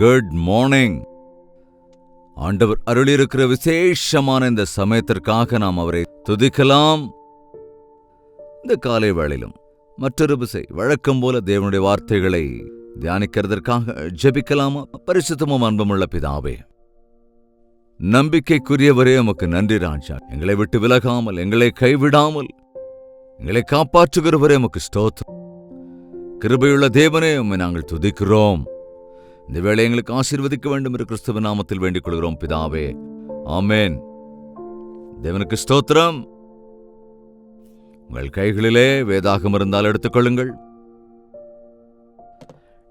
Good morning ஆண்டவர் அருளிருக்கிற விசேஷமான இந்த சமயத்திற்காக நாம் அவரை துதிக்கலாம். இந்த காலை வேளையிலும் மற்றொரு விசை வழக்கம் போல தேவனுடைய வார்த்தைகளை தியானிக்கிறதற்காக ஜெபிக்கலாமா? பரிசுத்தமும் அன்புமுள்ள பிதாவே நம்பிக்கைக்குரியவரே உமக்கு நன்றி ராஜா. எங்களை விட்டு விலகாமல் எங்களை கைவிடாமல் எங்களை காப்பாற்றுகிறவரே உமக்கு ஸ்தோத்திரம். கிருபையுள்ள தேவனே உம்மை நாங்கள் துதிக்கிறோம். இந்த வேளை எங்களுக்கு ஆசீர்வதிக்க வேண்டும் என்று கிறிஸ்துவ நாமத்தில் வேண்டிக் கொள்கிறோம் பிதாவே. ஆமேன். தேவனுக்கு ஸ்தோத்திரம். உங்கள் கைகளிலே வேதாகம் இருந்தால் எடுத்துக்கொள்ளுங்கள்.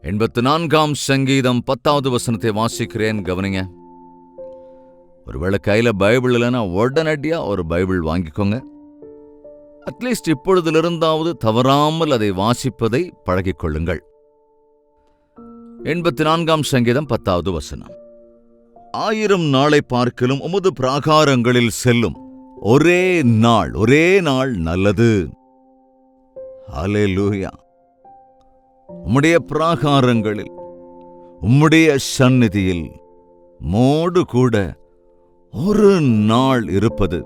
எண்பத்து நான்காம் சங்கீதம் பத்தாவது வசனத்தை வாசிக்கிறேன் கவனிங்க. ஒருவேளை கையில பைபிள் இல்லைன்னா உடனடியா ஒரு பைபிள் வாங்கிக்கோங்க. அட்லீஸ்ட் இப்பொழுதிலிருந்தாவது தவறாமல் அதை வாசிப்பதை பழகிக் கொள்ளுங்கள் எண்பத்தி நான்காம் சங்கீதம் பத்தாவது வசனம். ஆயிரம் நாளை பார்க்கலும் உமது பிராகாரங்களில் செல்லும். ஒரே நாள் ஒரே நாள் நல்லது. ஹalleluya. உம்முடைய பிராகாரங்களில் உம்முடைய சந்நிதியில் மோடு கூட ஒரு நாள் இருப்பது.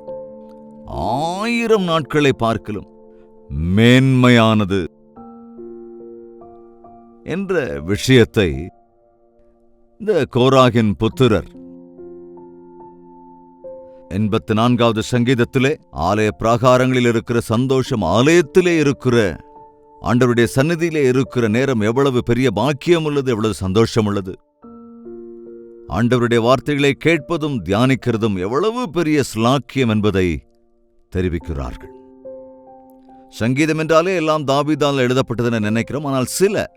ஆயிரம் நாட்களை பார்க்கலும் மேன்மையானது. என்ற விஷயத்தை இந்த கோராகின் புத்திரர் எண்பத்தி நான்காவது சங்கீதத்திலே ஆலய பிராகாரங்களில் இருக்கிற சந்தோஷம் ஆலயத்திலே இருக்கிற ஆண்டவருடைய சந்நிதியிலே இருக்கிற நேரம் எவ்வளவு பெரிய பாக்கியம் உள்ளது எவ்வளவு சந்தோஷம் உள்ளது. ஆண்டவருடைய வார்த்தைகளை கேட்பதும் தியானிக்கிறதும் எவ்வளவு பெரிய ஸ்லாக்கியம் என்பதை தெரிவிக்கிறார்கள். சங்கீதம் என்றாலே எல்லாம் தாவீதால் எழுதப்பட்டதுன்னு நினைக்கிறோம் ஆனால் சில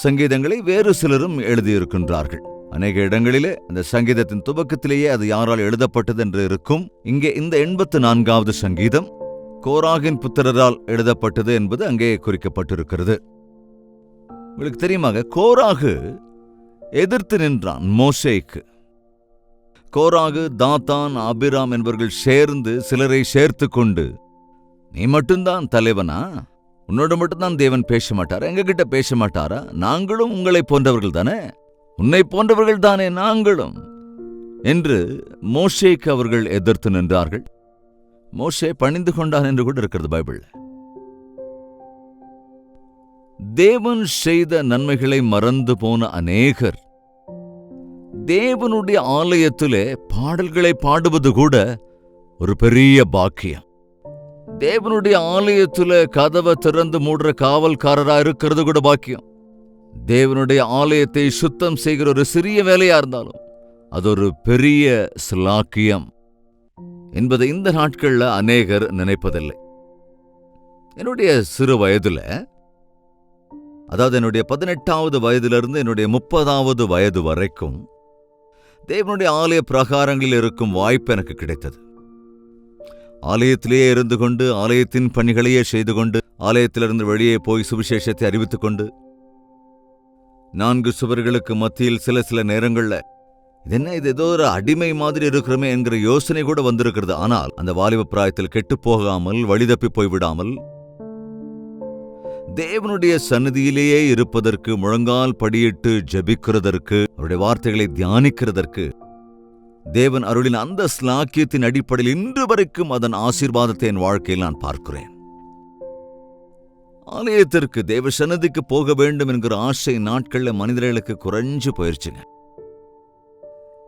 சங்கீதங்களை வேறு சிலரும் எழுதியிருக்கின்றார்கள். அநேக இடங்களிலே அந்த சங்கீதத்தின் துவக்கத்திலேயே அது யாரால் எழுதப்பட்டது என்று இருக்கும். இங்கே இந்த எண்பத்து நான்காவது சங்கீதம் கோராகின் புத்திரரால் எழுதப்பட்டது என்பது அங்கே குறிக்கப்பட்டிருக்கிறது. உங்களுக்கு தெரியுமாக கோராகு எதிர்த்து நின்றான் மோசேக்கு. கோராகு தாத்தான் அபிராம் என்பவர்கள் சேர்ந்து சிலரை சேர்த்து கொண்டு நீ மட்டும்தான் தலைவனா? உன்னோட மட்டும்தான் தேவன் பேச மாட்டாரா எங்ககிட்ட பேச மாட்டாரா நாங்களும் உங்களை போன்றவர்கள் தானே? உன்னை போன்றவர்கள் தானே நாங்களும்? என்று மோஷேக்கு அவர்கள் எதிர்த்து நின்றார்கள். மோஷே பணிந்து கொண்டான் என்று கூட இருக்கிறது பைபிள். தேவன் செய்த நன்மைகளை மறந்து போன அநேகர். தேவனுடைய ஆலயத்திலே பாடல்களை பாடுவது கூட ஒரு பெரிய பாக்கியம். தேவனுடைய ஆலயத்துல கதவை திறந்து மூடுற காவல்காரரா இருக்கிறது கூட பாக்கியம். தேவனுடைய ஆலயத்தை சுத்தம் செய்கிற ஒரு சிறிய வேலையா இருந்தாலும் அது ஒரு பெரிய ஸ்லாக்கியம் என்பதை இந்த நாட்கள்ல அநேகர் நினைப்பதில்லை. என்னுடைய சிறு வயதுல அதாவது என்னுடைய பதினெட்டாவது வயதிலிருந்து என்னுடைய முப்பதாவது வயது வரைக்கும் தேவனுடைய ஆலய பிரகாரங்களில் இருக்கும் வாய்ப்பு எனக்கு கிடைத்தது. ஆலயத்திலேயே இருந்து கொண்டு ஆலயத்தின் பணிகளையே செய்து கொண்டு ஆலயத்திலிருந்து வெளியே போய் சுவிசேஷத்தை அறிவித்துக் கொண்டு நான்கு சுவர்களுக்கு மத்தியில் சில சில நேரங்கள்ல என்ன இது ஏதோ ஒரு அடிமை மாதிரி இருக்கிறோமே என்கிற யோசனை கூட வந்திருக்கிறது. ஆனால் அந்த வாலிப பிராயத்தில் கெட்டு போகாமல் வழிதப்பி போய்விடாமல் தேவனுடைய சன்னதியிலேயே இருப்பதற்கு முழங்கால் படியிட்டு ஜபிக்கிறதற்கு அவருடைய வார்த்தைகளை தியானிக்கிறதற்கு தேவன் அருளின் அந்த ஸ்லாக்கியத்தின் அடிப்படையில் இன்று வரைக்கும் அதன் ஆசீர்வாதத்தை என் வாழ்க்கையில் நான் பார்க்கிறேன். ஆலயத்திற்கு தேவ சன்னதிக்கு போக வேண்டும் என்கிற ஆசை நாட்கள்ல மனிதர்களுக்கு குறைஞ்சு போயிருச்சுங்க.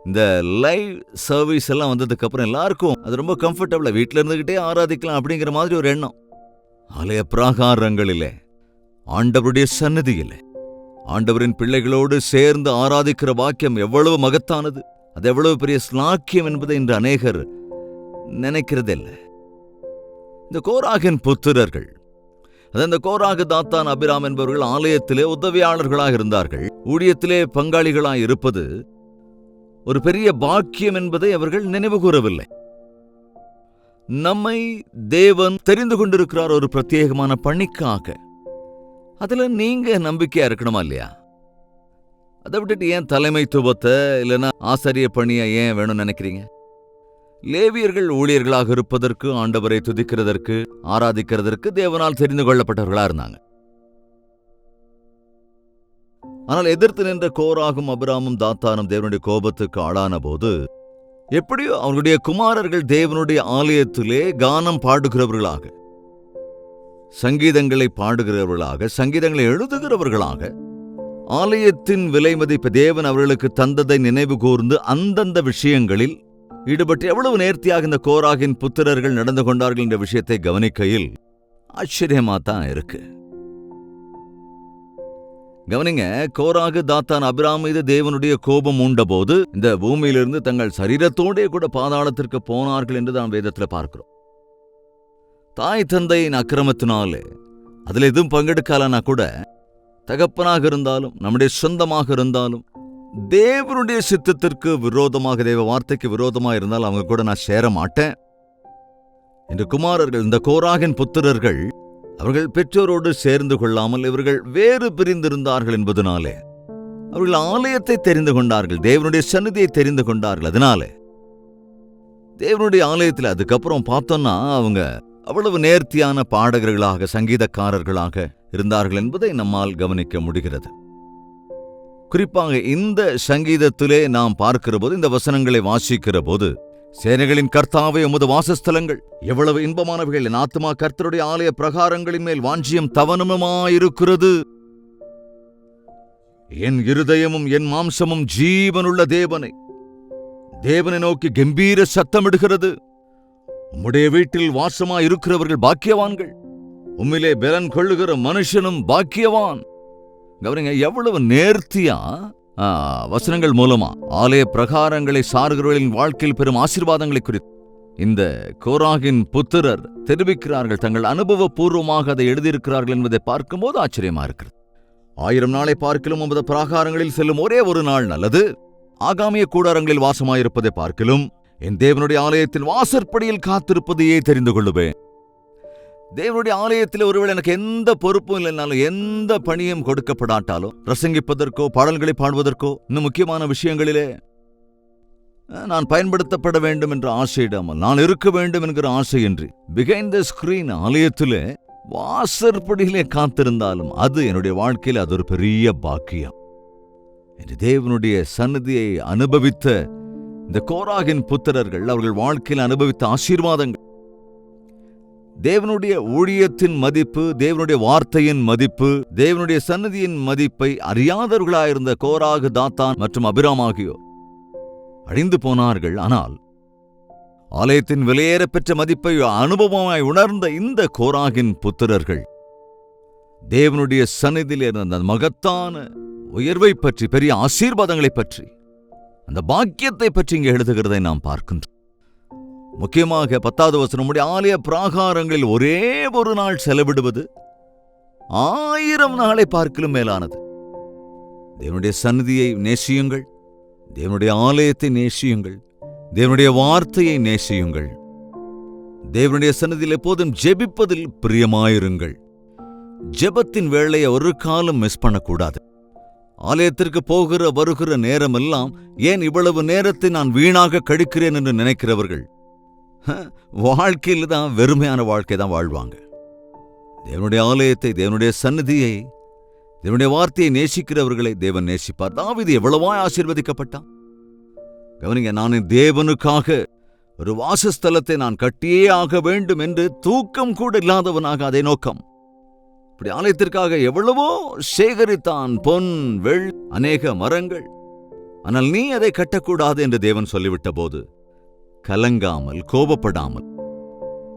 இந்த லைவ் சர்வீஸ் எல்லாம் வந்ததுக்கு அப்புறம் எல்லாருக்கும் அது ரொம்ப கம்ஃபர்டபுளா வீட்டில் இருந்துகிட்டே ஆராதிக்கலாம் அப்படிங்கிற மாதிரி ஒரு எண்ணம். ஆலய பிராகாரங்களிலே ஆண்டவருடைய சன்னதியில் ஆண்டவரின் பிள்ளைகளோடு சேர்ந்து ஆராதிக்கிற வாக்கியம் எவ்வளவு மகத்தானது. அது எவ்வளவு பெரிய ஸ்லாக்கியம் என்பதை இன்று அநேகர் நினைக்கிறதில்லை. இந்த கோராகின் புத்திரர்கள் அது அந்த கோராகு தாத்தான் அபிராம் என்பவர்கள் ஆலயத்திலே உதவியாளர்களாக இருந்தார்கள். ஊழியத்திலே பங்காளிகளாக இருப்பது ஒரு பெரிய பாக்கியம் என்பதை அவர்கள் நினைவு கூறவில்லை. நம்மை தேவன் தெரிந்து கொண்டிருக்கிறார் ஒரு பிரத்யேகமான பணிக்காக. அதுல நீங்க நம்பிக்கையா இருக்கணுமா இல்லையா? அதை விட்டுட்டு ஏன் தலைமைத்துவத்தை இல்லைன்னா ஆசிரிய பணியை ஏன் வேணும்னு நினைக்கிறீங்க? லேவியர்கள் ஊழியர்களாக இருப்பதற்கு ஆண்டவரை துதிக்கிறதற்கு ஆராதிக்கிறதற்கு தேவனால் தெரிந்து கொள்ளப்பட்டவர்களா இருந்தாங்க. ஆனால் எதிர்த்து நின்ற கோராகும் அபிராமும் தாத்தானும் தேவனுடைய கோபத்துக்கு ஆளான போது எப்படியோ அவர்களுடைய குமாரர்கள் தேவனுடைய ஆலயத்திலே கானம் பாடுகிறவர்களாக சங்கீதங்களை பாடுகிறவர்களாக சங்கீதங்களை எழுதுகிறவர்களாக ஆலயத்தின் விலை மதிப்பு தேவன் அவர்களுக்கு தந்ததை நினைவு கூர்ந்து அந்தந்த விஷயங்களில் ஈடுபட்டு எவ்வளவு நேர்த்தியாக இந்த கோராகின் புத்திரர்கள் நடந்து கொண்டார்கள் என்ற விஷயத்தை கவனிக்கையில் ஆச்சரியமா தான் இருக்கு. கவனிங்க கோராகு தாத்தான் அபிராம் மீது தேவனுடைய கோபம் உண்டபோது இந்த பூமியிலிருந்து தங்கள் சரீரத்தோடே கூட பாதாளத்திற்கு போனார்கள் என்று நாம் வேதத்தில் பார்க்கிறோம். தாய் தந்தையின் அக்கிரமத்தினாலே அதில் எதுவும் பங்கெடுக்கலனா கூட தகப்பனாக இருந்தாலும் நம்முடைய சொந்தமாக இருந்தாலும் தேவனுடைய சித்தத்திற்கு விரோதமாக தேவ வார்த்தைக்கு விரோதமாக இருந்தால் அவங்க கூட நான் சேர மாட்டேன். என்று குமாரர்கள் இந்த கோராகின் புத்திரர்கள் அவர்கள் பெற்றோரோடு சேர்ந்து கொள்ளாமல் இவர்கள் வேறு பிரிந்திருந்தார்கள் என்பதனாலே அவர்கள் ஆலயத்தை தெரிந்து கொண்டார்கள் தேவனுடைய சன்னிதியை தெரிந்து கொண்டார்கள் அதனாலே தேவனுடைய ஆலயத்தில் அதுக்கப்புறம் பார்த்தோம்னா அவங்க அவ்வளவு நேர்த்தியான பாடகர்களாக சங்கீதக்காரர்களாக இருந்தார்கள் என்பதை நம்மால் கவனிக்க முடிகிறது. குறிப்பாக இந்த சங்கீதத்திலே நாம் பார்க்கிற போது இந்த வசனங்களை வாசிக்கிற போது சேனைகளின் கர்த்தாவே உமது வாசஸ்தலங்கள் எவ்வளவு இன்பமானவைகள்! என் ஆத்மா கர்த்தருடைய ஆலய பிரகாரங்களின் மேல் வாஞ்சியம் தவனமுமாயிருக்கிறது. என் இருதயமும் என் மாம்சமும் ஜீவனுள்ள தேவனை தேவனை நோக்கி கம்பீர சத்தமிடுகிறது. உம்முடைய வீட்டில் வாசமா இருக்கிறவர்கள் பாக்கியவான்கள். உம்மிலே பலன் கொள்ளுகிற மனுஷனும் பாக்கியவான். கவனிங்க எவ்வளவு நேர்த்தியா? ஆ, வசனங்கள் மூலமா. ஆலய பிரகாரங்களை சாருகிறவர்களின் வாழ்க்கையில் பெரும் ஆசீர்வாதங்களை குறித்து. இந்த கோராகின் புத்திரர் தெரிவிக்கிறார்கள். தங்கள் அனுபவபூர்வமாக அதை எழுதியிருக்கிறார்கள் என்பதை பார்க்கும்போது ஆச்சரியமா இருக்கிறது. ஆயிரம் நாளை பார்க்கிலும் உமது பிராகாரங்களில் செல்லும் ஒரே ஒரு நாள் நல்லது. ஆகாமிய கூடாரங்களில் வாசமாயிருப்பதை பார்க்கிலும் என் தேவனுடைய ஆலயத்தின் வாசற்படியில் காத்திருப்பதையே தெரிந்து கொள்ளுவேன். தேவனுடைய ஆலயத்தில் ஒருவேளை எனக்கு எந்த பொறுப்பும் இல்லைனாலும் எந்த பணியும் கொடுக்கப்படாட்டாலும் பிரசங்கிப்பதற்கோ பாடல்களை பாடுவதற்கோ இன்னும் முக்கியமான விஷயங்களிலே நான் பயன்படுத்தப்பட வேண்டும் என்ற ஆசையிடாமல் நான் இருக்க வேண்டும் என்கிற ஆசையின்றி பிகைண்ட் த ஸ்கிரீன் ஆலயத்திலே வாசற்படியிலே காத்திருந்தாலும் அது என்னுடைய வாழ்க்கையில் அது ஒரு பெரிய பாக்கியம். என்று தேவனுடைய சன்னதியை அனுபவித்த இந்த கோராகின் புத்திரர்கள் அவர்கள் வாழ்க்கையில் அனுபவித்த ஆசீர்வாதங்கள். தேவனுடைய ஊழியத்தின் மதிப்பு தேவனுடைய வார்த்தையின் மதிப்பு தேவனுடைய சன்னதியின் மதிப்பை அறியாதவர்களாயிருந்த கோராகு தாத்தான் மற்றும் அபிராம் ஆகியோர். அழிந்து போனார்கள். ஆனால் ஆலயத்தின் விலையேறப்பெற்ற மதிப்பை அனுபவமாய் உணர்ந்த இந்த கோராகின் புத்திரர்கள் தேவனுடைய சந்நிதியில் இருந்த மகத்தான உயர்வை பற்றி பெரிய ஆசீர்வாதங்களைப் பற்றி அந்த பாக்கியத்தை பற்றி இங்கே எழுதுகிறதை நாம் பார்க்கின்றோம். முக்கியமாக பத்தாவது வசனமுடைய ஆலய பிராகாரங்களில் ஒரே ஒரு நாள் செலவிடுவது ஆயிரம் நாளை பார்க்கலும் மேலானது. தேவனுடைய சந்நிதியை நேசியுங்கள் தேவனுடைய ஆலயத்தை நேசியுங்கள் தேவனுடைய வார்த்தையை நேசியுங்கள். தேவனுடைய சன்னதியில் எப்போதும் ஜெபிப்பதில் பிரியமாயிருங்கள். ஜெபத்தின் வேலையை ஒரு காலம் மிஸ் பண்ணக்கூடாது. ஆலயத்திற்கு போகிற வருகிற நேரமெல்லாம் ஏன் இவ்வளவு நேரத்தை நான் வீணாக கழிக்கிறேன் என்று நினைக்கிறவர்கள்? வாழ்க்கையில் தான் வெறுமையான வாழ்க்கை தான் வாழ்வாங்க. தேவனுடைய ஆலயத்தை தேவனுடைய சன்னதியை தேவனுடைய வார்த்தையை நேசிக்கிறவர்களை தேவன் நேசிப்பார். தாவீது எவ்வளவாய் ஆசீர்வதிக்கப்பட்டான்? கவனிங்க நான் என் தேவனுக்காக ஒரு வாசஸ்தலத்தை நான் கட்டியே ஆக வேண்டும் என்று தூக்கம் கூட இல்லாதவனாக அதை நோக்கம். இப்படி ஆலயத்திற்காக எவ்வளவோ சேகரித்தான் பொன் வெள் அநேக மரங்கள். ஆனால் நீ அதை கட்டக்கூடாது என்று தேவன் சொல்லிவிட்ட போது கலங்காமல் கோபப்படாமல்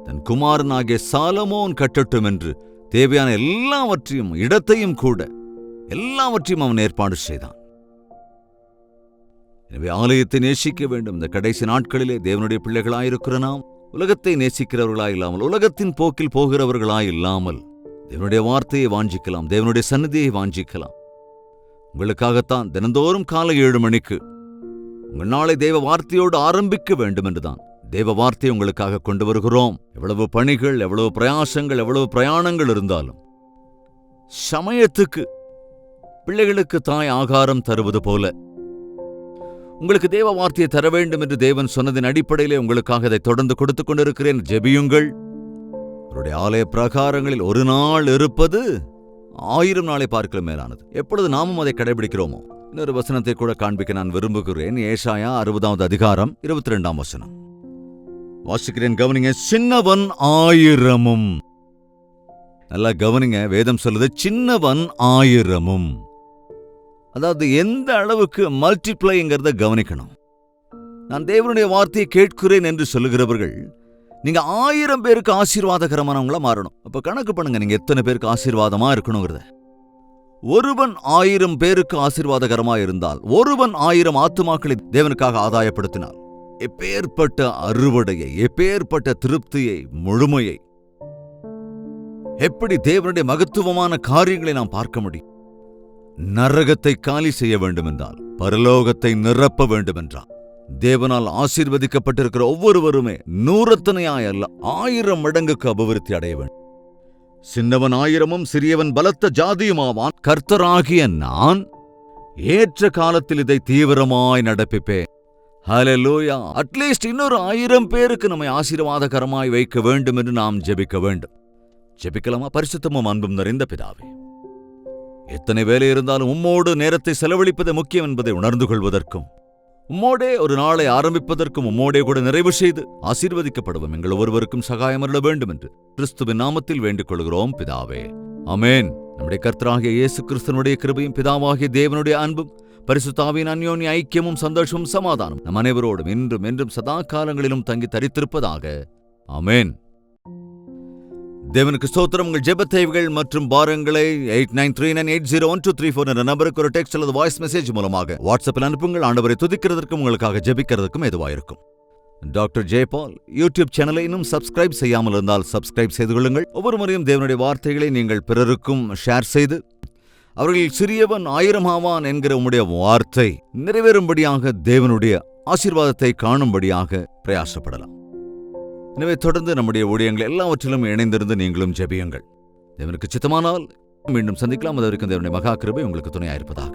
தன் குமாரனாகிய சாலமோன் கட்டட்டும் என்று தேவையான எல்லாவற்றையும் இடத்தையும் கூட எல்லாவற்றையும் அவன் ஏற்பாடு செய்தான். எனவே ஆலயத்தை நேசிக்க வேண்டும். இந்த கடைசி நாட்களிலே தேவனுடைய பிள்ளைகளாயிருக்கிற நாம் உலகத்தை நேசிக்கிறவர்களாய் இல்லாமல் உலகத்தின் போக்கில் போகிறவர்களாய் இல்லாமல் தேவனுடைய வார்த்தையை வாஞ்சிக்கலாம் தேவனுடைய சன்னதியை வாஞ்சிக்கலாம். உங்களுக்காகத்தான் தினந்தோறும் காலை ஏழு மணிக்கு உங்கள் நாளை தேவ வார்த்தையோடு ஆரம்பிக்க வேண்டும் என்றுதான் தேவ வார்த்தையை உங்களுக்காக கொண்டு வருகிறோம். எவ்வளவு பணிகள் எவ்வளவு பிரயாசங்கள் எவ்வளவு பிரயாணங்கள் இருந்தாலும் சமயத்துக்கு பிள்ளைகளுக்கு தாய் ஆகாரம் தருவது போல உங்களுக்கு தேவ வார்த்தையை தர வேண்டும் என்று தேவன் சொன்னதின் அடிப்படையிலே உங்களுக்காக அதை தொடர்ந்து கொடுத்துக் கொண்டிருக்கிறேன். ஜெபியுங்கள். அவருடைய ஆலய பிரகாரங்களில் ஒரு நாள் இருப்பது ஆயிரம் நாளை பார்க்கல மேலானது. எப்பொழுது நாமும் அதை கடைபிடிக்கிறோமோ? இன்னொரு வசனத்தை கூட காண்பிக்க நான் விரும்புகிறேன். ஏசாயா அறுபதாவது அதிகாரம் இருபத்தி ரெண்டாம் வசனம். வாசிக்கிறேன் கவனிங்க சின்னவன் ஆயிரமும். நல்லா கவனிங்க வேதம் சொல்லுது சின்னவன் ஆயிரமும். அதாவது எந்த அளவுக்கு மல்டிப்ளைங்கிறத கவனிக்கணும். நான் தேவனுடைய வார்த்தையை கேட்கிறேன் என்று சொல்லுகிறவர்கள் நீங்க ஆயிரம் பேருக்கு ஆசீர்வாதகரமானவங்களா மாறணும். அப்ப கணக்கு பண்ணுங்க நீங்க எத்தனை பேருக்கு ஆசீர்வாதமா இருக்கணுங்கிறத. ஒருவன் ஆயிரம் பேருக்கு ஆசீர்வாதகரமா இருந்தால் ஒருவன் ஆயிரம் ஆத்துமாக்களை தேவனுக்காக ஆதாயப்படுத்தினால் எப்பேற்பட்ட அறுவடையை எப்பேற்பட்ட திருப்தியை முழுமையை எப்படி தேவனுடைய மகத்துவமான காரியங்களை நாம் பார்க்க முடியும்? நரகத்தை காலி செய்ய வேண்டுமென்றால் பரலோகத்தை நிரப்ப வேண்டுமென்றால். தேவனால் ஆசீர்வதிக்கப்பட்டிருக்கிற ஒவ்வொருவருமே நூறத்தனையாய் அல்ல ஆயிரம் மடங்குக்கு அபிவிருத்தி அடையவன் சின்னவன் ஆயிரமும் சிறியவன் பலத்த ஜாதியுமாவான் கர்த்தராகிய நான் ஏற்ற காலத்தில் இதை தீவிரமாய் நடப்பிப்பேன். ஹalleluya அட்லீஸ்ட் இன்னொரு ஆயிரம் பேருக்கு நம்மை ஆசீர்வாதகரமாய் வைக்க வேண்டும் என்று நாம் ஜெபிக்க வேண்டும். ஜெபிக்கலாமா? பரிசுத்தமும் அன்பும் நிறைந்த பிதாவே. எத்தனை வேலை இருந்தாலும் உம்மோடு நேரத்தை செலவழிப்பது முக்கியம் என்பதை உணர்ந்து கொள்வதற்கும் உம்மோடே ஒரு நாளை ஆரம்பிப்பதற்கும் உம்மோடே கூட நிறைவு செய்து ஆசீர்வதிக்கப்படுவோம் எங்கள் ஒருவருக்கும் சகாயம் அருள வேண்டும் என்று கிறிஸ்துவின் நாமத்தில் வேண்டிக் கொள்கிறோம் பிதாவே. அமேன் நம்முடைய கர்த்தராகிய இயேசு கிறிஸ்தனுடைய கிருபையும் பிதாவாகிய தேவனுடைய அன்பும் பரிசுத்தாவின் அந்யோன்ய ஐக்கியமும் சந்தோஷமும் சமாதானம் நம் அனைவரோடும் இன்றும் என்றும் சதா காலங்களிலும் தங்கி தரித்திருப்பதாக. அமேன் தேவனுக்கு ஸ்தோத்திரம். உங்கள் ஜெப தேவைகள் மற்றும் பாரங்களை eight nine three nine eight zero one two three four என்ற நம்பருக்கு ஒரு டெக்ஸ்ட் அல்லது வாய்ஸ் மெசேஜ் மூலமாக வாட்ஸ்அப்பில் அனுப்புங்கள். ஆண்டவரை துதிக்கிறதற்கும் உங்களுக்காக ஜெபிக்கிறதுக்கும் எதுவாயிருக்கும் டாக்டர் ஜெயபால் யூடியூப் சேனலை இன்னும் சப்ஸ்கிரைப் செய்யாமல் இருந்தால் சப்ஸ்கிரைப் செய்து கொள்ளுங்கள். ஒவ்வொரு முறையும் தேவனுடைய வார்த்தைகளை நீங்கள் பிறருக்கும் ஷேர் செய்து அவர்கள் சிறியவன் ஆயிரம் ஆவான் என்கிற உம்முடைய வார்த்தை நிறைவேறும்படியாக தேவனுடைய ஆசீர்வாதத்தை காணும்படியாக பிரயாசப்படலாம். எனவே தொடர்ந்து நம்முடைய ஊழியங்கள் எல்லாவற்றிலும் இணைந்திருந்து நீங்களும் ஜெபியுங்கள். தேவனுக்கு சித்தமானால் மீண்டும் சந்திக்கலாம். அது வரைக்கும் தேவனுடைய மகா கிருபை உங்களுக்கு துணையாயிருப்பதாக.